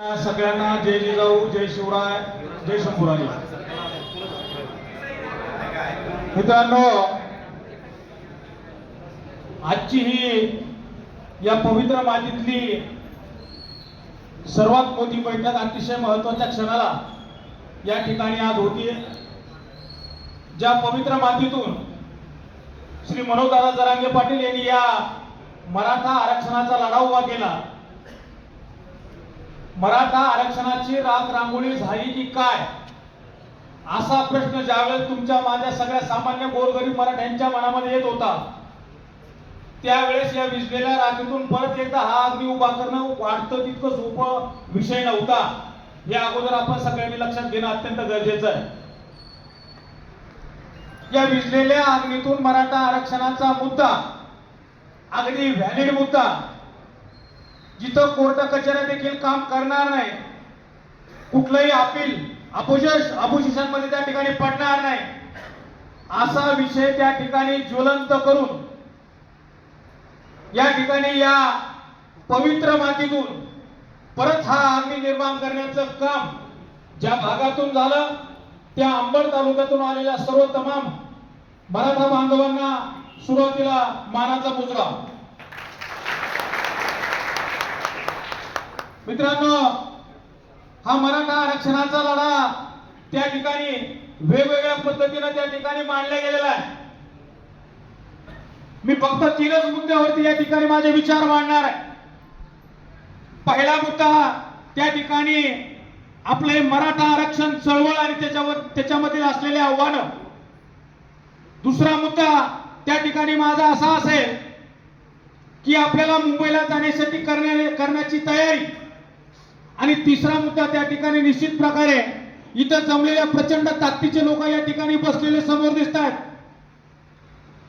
सगळ्यांना जय जिजाऊ जय शिवराय जय शंभूराणी मित्रांनो आजची ही या पवित्र मातीतली सर्वात मोठी बैठक अतिशय महत्त्वाच्या क्षणाला या ठिकाणी आज होती. ज्या पवित्र मातीतून श्री मनोजदादा जरांगे पाटील यांनी या मराठा आरक्षणाचा लढा उभा केला मराठा आरक्षणाची रात रांगोळी झाली की काय? असा प्रश्न ज्यावेळेस तुमच्या माझ्या सगळ्या सामान्य गोरगरीब मराठ्यांच्या मनामध्ये येत होता त्यावेळेस या विजलेल्या रात्रीतून परत एकदा हा अग्नी उभा करणं वाटतं तितकं सोपं विषय नव्हता. हे अगोदर आपण सगळ्यांनी लक्षात घेणं अत्यंत गरजेचं आहे. या विजलेल्या अग्नीतून मराठा आरक्षणाचा मुद्दा अगदी व्हॅलिड मुद्दा जिथं कोर्ट कचेऱ्या देखील काम करणार नाही कुठलंही अपील अपोजिश अपोजिशनमध्ये त्या ठिकाणी पडणार नाही. असा विषय त्या ठिकाणी ज्वलंत करून या ठिकाणी या पवित्र मातीतून परत हा अग्नी निर्माण करण्याचं काम ज्या भागातून झालं त्या अंबड तालुक्यातून आलेल्या सर्व तमाम मराठा बांधवांना सुरुवातीला मानाचा मुजरा. मित्रांनो हा मराठा आरक्षणाचा लढा त्या ठिकाणी वेगवेगळ्या पद्धतीने त्या ठिकाणी मांडला गेलेला आहे. मी फक्त तीनच मुद्द्यावरती या ठिकाणी माझे विचार मांडणार आहे. पहिला मुद्दा त्या ठिकाणी आपले मराठा आरक्षण चळवळ आणि त्याच्यावर त्याच्यामधील असलेले आव्हानं. दुसरा मुद्दा त्या ठिकाणी माझा असा असेल की आपल्याला मुंबईला जाण्यासाठी करण्या करण्याची तयारी आणि तिसरा मुद्दा त्या ठिकाणी निश्चित प्रकारे इथं जमलेल्या प्रचंड ताकदीचे लोक या ठिकाणी बसलेले समोर दिसत आहेत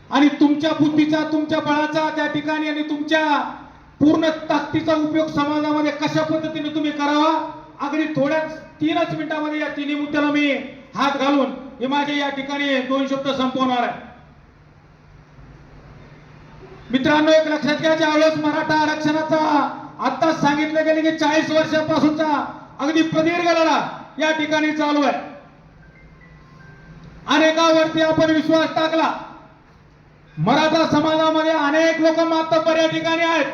आणि तुमच्या बुद्धीचा तुमच्या बळाचा त्या ठिकाणी आणि तुमच्या पूर्ण ताकदीचा उपयोग समाजामध्ये कशा पद्धतीने तुम्ही करावा? अगदी थोड्याच तीनच मिनिटामध्ये या तिन्ही मुद्द्याला मी हात घालून हे माझे या ठिकाणी दोन शब्द संपवणार आहे. मित्रांनो एक लक्षात घ्या ज्यावेळेस मराठा आरक्षणाचा आता सांगितलं गेलं की चाळीस वर्षापासूनचा अगदी प्रदीर्घ लढा या ठिकाणी चालू आहे. अनेकावरती आपण विश्वास टाकला. मराठा समाजामध्ये अनेक लोक मातब्बर या ठिकाणी आहेत.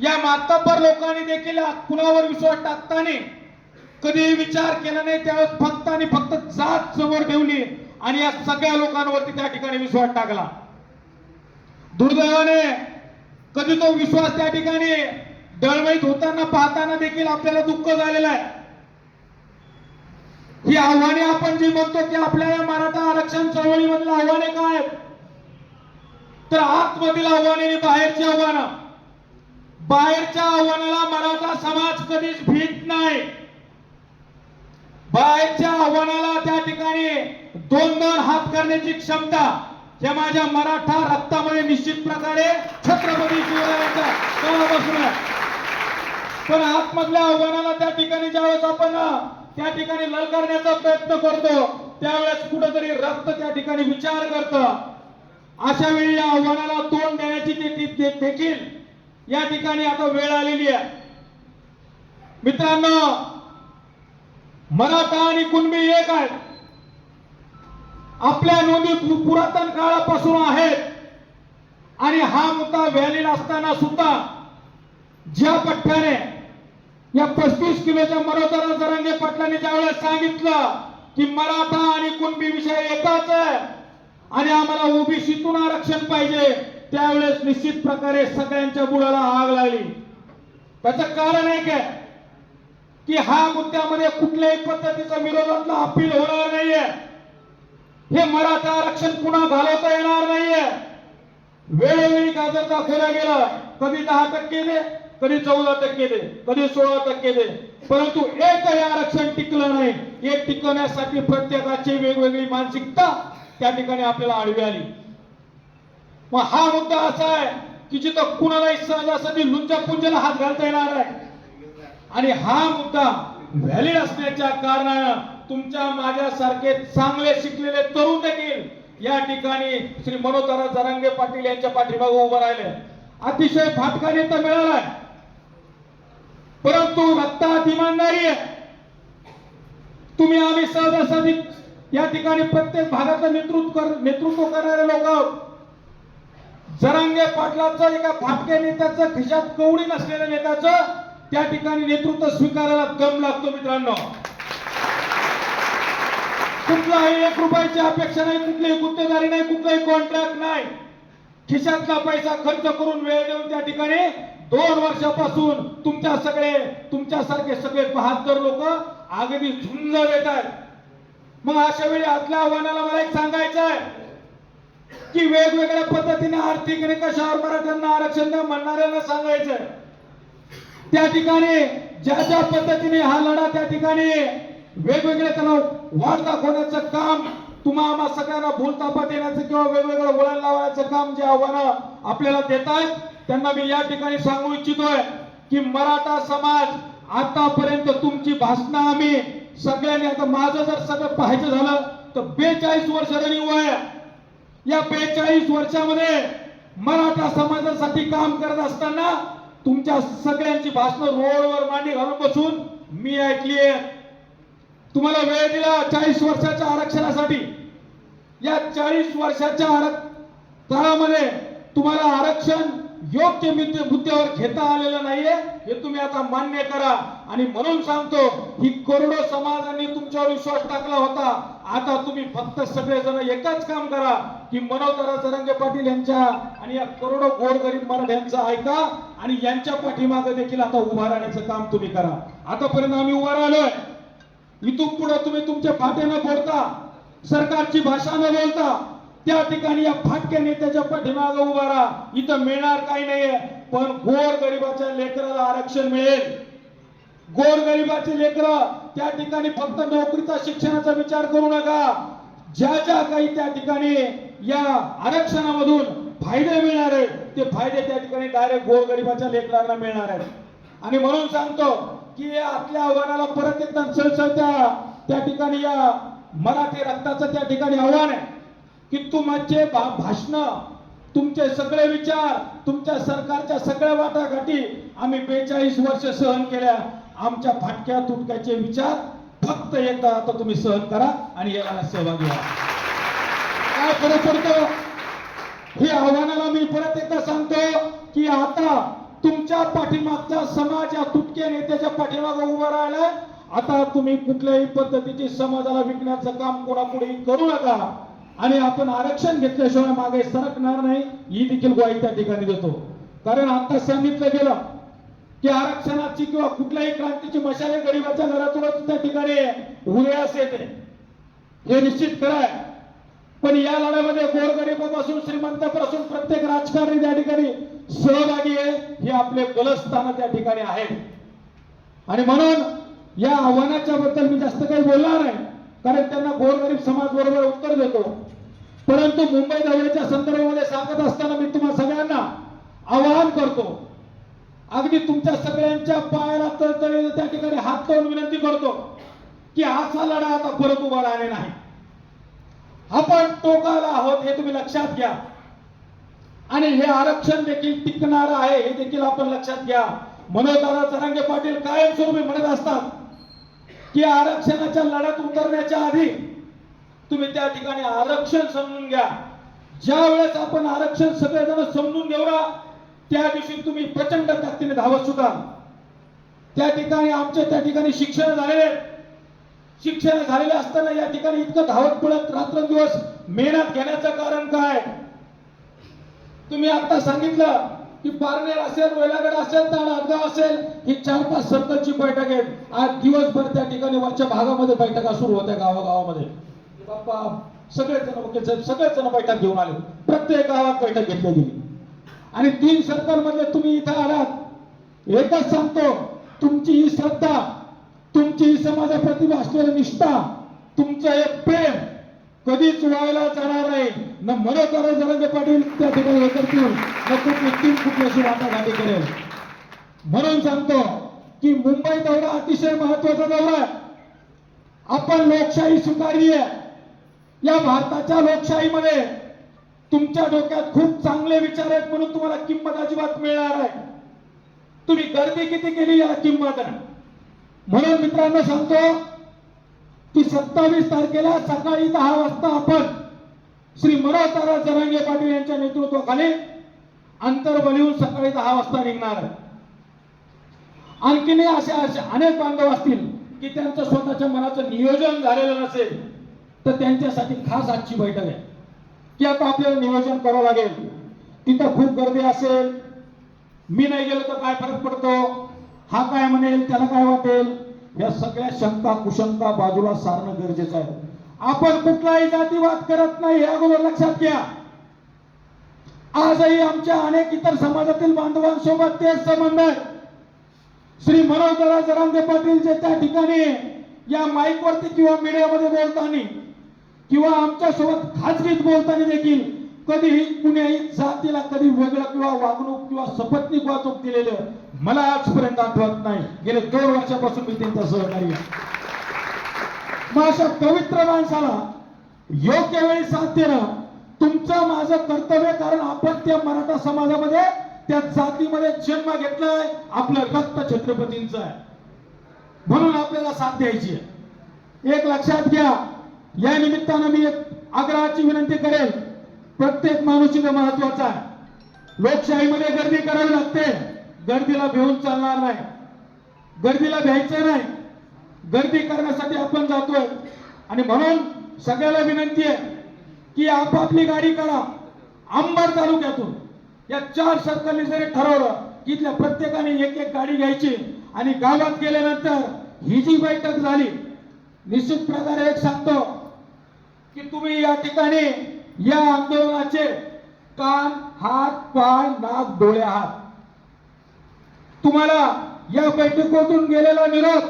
या मातब्बर लोकांनी देखील कुणावर विश्वास टाकताना कधी विचार केला नाही त्यावेळेस फक्त आणि फक्त जात समोर ठेवली आणि या सगळ्या लोकांवरती त्या ठिकाणी विश्वास टाकला. दुर्दैवाने कधी तो विश्वास त्या ठिकाणी डळमळीत होताना पाहताना देखील आपल्याला दुःख झालेलं आहे. ही आव्हाने आपण जी म्हणतो की आपल्या या मराठा आरक्षण चळवळीमधील आव्हाने काय आहेत? तर आतमधील आव्हाने आणि बाहेरची आव्हानं. बाहेरच्या आव्हानाला मराठा समाज कधीच भीत नाही. बाहेरच्या आव्हानाला त्या ठिकाणी दोन दोन हात करण्याची क्षमता हे माझ्या मराठा रक्तामध्ये निश्चित प्रकारे छत्रपती शिवरायांच्या तेव्हापासून आहे. पण आतमधल्या आव्हानाला त्या ठिकाणी ज्यावेळेस आपण त्या ठिकाणी ललकारण्याचा प्रयत्न करतो त्यावेळेस कुठेतरी रक्त त्या ठिकाणी विचार करत. अशा वेळी या आव्हानाला तोंड देण्याची ते- ते- देखील या ठिकाणी आता वेळ आलेली आहे. मित्रांनो मराठा आणि कुणबी एक आहे आपल्या नोंदी पुरातन काळापासून आहेत. आणि हा मुद्दा व्हॅलिड असताना सुद्धा ज्या पठ्ठ्याने या पस्तीस किलोच्या मरोदरा जरांगे पाटलांनी ज्यावेळेस सांगितलं की मराठा आणि कुणबी विषय येतात आणि आम्हाला ओबीसीतून आरक्षण पाहिजे त्यावेळेस निश्चित प्रकारे सगळ्यांच्या बुडाला आग लागली. त्याचं कारण आहे काय की हा मुद्द्यामध्ये कुठल्याही पद्धतीचा विरोधातला अपील होणार नाहीये. हे मराठा आरक्षण पुन्हा घालवता येणार नाहीये. वेळोवेळी गाजर दाखवला गेला. कधी दहा टक्के कधी चौदा टक्के दे कधी सोळा टक्के दे. परंतु एकही आरक्षण टिकलं नाही. हे टिकवण्यासाठी प्रत्येकाची वेगवेगळी मानसिकता त्या ठिकाणी आपल्याला आडवी आली. मग हा मुद्दा असा आहे की जिथं कुणालाही सहजासहजी लुंच्या पुंजाला हात घालता येणार आहे. आणि हा मुद्दा व्हॅलिड असण्याच्या कारणानं तुमच्या माझ्यासारखे चांगले शिकलेले तरुण देखील या ठिकाणी श्री मनोहर जरांगे पाटील यांच्या पाठीमागे उभं राहिले. अतिशय फाटका नेता मिळालाय. परंतु रक्तात इमानदारी आहे तुम्ही आम्ही सहजासहजी या ठिकाणी प्रत्येक भागाचं नेतृत्व कर नेतृत्व करणारे लोक आहोत. जरांगे पाटलाचं एका फाटक्या नेत्याचं खिशात कवडी नसलेल्या नेत्याचं त्या ठिकाणी नेतृत्व स्वीकारायला दम लागतो मित्रांनो. कुठलाही एक रुपयाची अपेक्षा नाही कुठलीही गुत्तेदारी नाही कुठलाही कॉन्ट्रॅक्ट नाही. खिशातला पैसा खर्च करून वेळ देऊन त्या ठिकाणी दोन वर्षापासून तुमच्या सगळे तुमच्यासारखे सगळे बहात्तर लोक अगदी झुंज देत आहेत. मग अशा वेळी आतल्या आव्हानाला मला एक सांगायचं आहे की वेगवेगळ्या पद्धतीने आर्थिक निकषावर मराठ्यांना आरक्षण द्या म्हणणाऱ्यांना सांगायचं त्या ठिकाणी ज्या ज्या पद्धतीने हा लढा त्या ठिकाणी वेगवेगळे त्याला वाढ दाखवण्याचं काम तुम्हा आम्हा सगळ्यांना भूलतापा देण्याचं किंवा वेगवेगळं वळण लावण्याचं काम जे आव्हानं आपल्याला देत आहेत त्यांना मी या ठिकाणी सांगू इच्छितोय की मराठा समाज आतापर्यंत तुमची भाषणं आम्ही सगळ्यांनी आता माझं जर सगळं पाहायचं झालं तर बेचाळीस वर्ष रनिंग वय या बेचाळीस वर्षामध्ये मराठा समाजासाठी काम करत असताना तुमच्या सगळ्यांची भाषणं रोडवर मांडी घालून बसून मी ऐकली तुम्हाला वेळ दिला चाळीस वर्षाच्या आरक्षणासाठी. या चाळीस वर्षाच्या आरक काळामध्ये तुम्हाला आरक्षण योग्य मुद्द्यावर घेता आलेलं नाहीये. हे तुम्ही आता मान्य करा. आणि म्हणून सांगतो ही करोडो समाजाने तुमच्यावर विश्वास टाकला होता. आता तुम्ही फक्त सगळेजण एकच काम करा की मनोदरा जरंगे पाटील यांच्या आणि या करोडो गोरगरीब मराठ्यांचा ऐका आणि यांच्या पाठीमागे देखील आता उभा राहण्याचं काम तुम्ही करा. आतापर्यंत आम्ही उभा राहिलोय. इथून पुढे तुम्ही तुमच्या फाटे न फोडता सरकारची भाषा न बोलता त्या ठिकाणी या फाटक्या नेत्याच्या पाठीमाग उभा राहा. इथं मिळणार काही नाहीये. पण गोर गरिबाच्या लेकराला आरक्षण मिळेल. गोर गरिबाचे लेकर त्या ठिकाणी फक्त नोकरीचा शिक्षणाचा विचार करू नका. ज्या ज्या काही त्या ठिकाणी या आरक्षणामधून फायदे मिळणार आहेत ते फायदे त्या ठिकाणी डायरेक्ट गोर गरिबाच्या लेकरांना मिळणार आहेत. आणि म्हणून सांगतो की या आपल्या आव्हानाला परत एकदा सळसळत्या. त्या ठिकाणी या मराठी रक्ताचं त्या ठिकाणी आव्हान आहे. की तुमचे भाषण तुमचे सगळे विचार तुमच्या सरकारच्या सगळ्या वाटाघाटी आम्ही बेचाळीस वर्ष सहन केल्या. आमच्या फाटक्या तुटक्याचे विचार फक्त एकदा आता तुम्ही सहन करा आणि याला सहभागी व्हा. काय फरक पडतो? हे आव्हानाला मी परत एकदा सांगतो की आता तुमच्या पाठीमागचा समाज या तुटक्या नेत्याच्या पाठीमागे उभा राहिलाय. आता तुम्ही कुठल्याही पद्धतीची समाजाला विकण्याचं काम कोणापुढे करू नका. आणि आपण आरक्षण घेतल्याशिवाय मागे सरकणार नाही ही देखील ग्वाही त्या ठिकाणी देतो. कारण आता सांगितलं गेलं की आरक्षणाची किंवा कुठल्याही क्रांतीची मशाले गरीबाच्या घरातूनच त्या ठिकाणी उदयास येते हे निश्चित खरं आहे. पण या लढ्यामध्ये गोरगरीबापासून श्रीमंतापासून प्रत्येक राजकारणी त्या ठिकाणी सहभागी आहे हे आपले बलस्थान त्या ठिकाणी आहे. आणि म्हणून या आव्हानाच्या बद्दल मी जास्त काही बोलणार नाही. कारण त्यांना गोरगरीब समाज बरोबर उत्तर देतो. परंतु मुंबई दौऱ्याच्या संदर्भामध्ये सांगत असताना मी तुम्हा सगळ्यांना आवाहन करतो. अगदी तुमच्या सगळ्यांच्या पायाला तळतळीने त्या ठिकाणी हात लावून विनंती करतो की असा लढा आता परत उभा राहणे नाही. आपण टोकाला आहोत हे तुम्ही लक्षात घ्या. आणि हे आरक्षण देखील टिकणार आहे हे देखील आपण लक्षात घ्या. मनोदारा चरांगे पाटील कायमस्वरूपी म्हणत असतात की आरक्षणाच्या लढ्यात उतरण्याच्या आधी तुम्ही त्या ठिकाणी आरक्षण समजून घ्या. ज्या वेळेस आपण आरक्षण सगळेजण समजून घेऊया त्या दिवशी तुम्ही प्रचंड ताकदीने धावत सुद्धा. त्या ठिकाणी आमचे त्या ठिकाणी शिक्षण झालेले शिक्षण झालेले असताना या ठिकाणी इतकं धावत पडत रात्रंदिवस मेहनत घेण्याचं कारण काय? तुम्ही आता सांगितलं की पारनेर असेल वेलागड असेल तर असेल ही चार पाच सर्कलची बैठक आहे आज दिवसभर त्या ठिकाणी वरच्या भागामध्ये बैठका सुरू होत्या गावागावामध्ये. बाप्पा सगळे जण वकील साहेब सगळेच जण बैठक घेऊन आले. प्रत्येक गावात बैठक घेतली गेली. आणि तीन सर्कल तुम्ही इथं आलात. एकच सांगतो तुमची ही श्रद्धा तुमची ही समाजाप्रती असलेली निष्ठा तुमचं हे प्रेम कधीच व्हायला जाणार नाही. न मनोकर जरंगे पाटील त्या ठिकाणी हे करतील. न कुठली टीम कुठल्याशी वाटाघाटी करेल. म्हणून सांगतो की मुंबई दौरा अतिशय महत्त्वाचा दौरा आहे. आपण लोकशाही स्वीकारली आहे. या भारताच्या लोकशाहीमध्ये तुमच्या डोक्यात खूप चांगले विचार आहेत म्हणून तुम्हाला किंमत अजिबात मिळणार आहे तुम्ही गर्दी किती केली याला किंमत आहे. म्हणून मित्रांनो सांगतो की सत्तावीस तारखेला सकाळी दहा वाजता आपण श्री मनोहरदारा जरांगे पाटील यांच्या नेतृत्वाखाली अंतरबलीहून सकाळी दहा वाजता निघणार आहे. आणखीनही असे असे अनेक बांधव असतील की त्यांचं स्वतःच्या मनाचं नियोजन झालेलं नसेल. तर त्यांच्यासाठी खास आजची बैठक आहे. की आता आपल्याला नियोजन करावं लागेल. तिथं खूप गर्दी असेल. मी नाही गेलो तर काय फरक पडतो? हा काय म्हणेल त्याला काय वाटेल? या सगळ्या शंका कुशंका बाजूला सारणं गरजेचं आहे. आपण कुठलाही जातीवाद करत नाही हे अगोदर लक्षात घ्या. आजही आमच्या अनेक इतर समाजातील बांधवांसोबत तेच संबंध आहेत श्री मनोहरदारा जरांगे पाटील जे त्या ठिकाणी या माईकवरती किंवा मीडियामध्ये बोलताना किंवा आमच्यासोबत खाजगीत बोलताना देखील कधीही कुण्याही जातीला कधी वेगळं किंवा वागणूक किंवा सपत्नीक वाचूक दिलेलं मला आजपर्यंत आठवत नाही. गेले दोन वर्षापासून मी त्यांचा सहकारी मग अशा पवित्र माणसाला योग्य वेळी साथ देणं तुमचं माझं कर्तव्य कारण आपण त्या मराठा समाजामध्ये त्या जातीमध्ये जन्म घेतलाय. आपलं रक्त छत्रपतींचं आहे. म्हणून आपल्याला साथ द्यायची आहे. एक लक्षात घ्या. या निमित्तानं मी एक आग्रहाची विनंती करेल प्रत्येक माणूस इथं महत्त्वाचा आहे. लोकशाहीमध्ये गर्दी करावी लागते. गर्दीला भिवून चालणार नाही. गर्दीला भ्यायचं नाही. गर्दी करण्यासाठी आपण जातोय. आणि म्हणून सगळ्याला विनंती आहे की आपापली गाडी काढा. अंबड तालुक्यातून. या चार सर्कलने जरी ठरवलं की इथल्या प्रत्येकाने एक एक गाडी घ्यायची आणि गावात गेल्यानंतर ही जी बैठक झाली निश्चित प्रकारे एक सांगतो की तुम्ही या ठिकाणी या आंदोलनाचे कान हात पाय नाक डोळे आहात. तुम्हाला या बैठकीतून गेलेला निरोप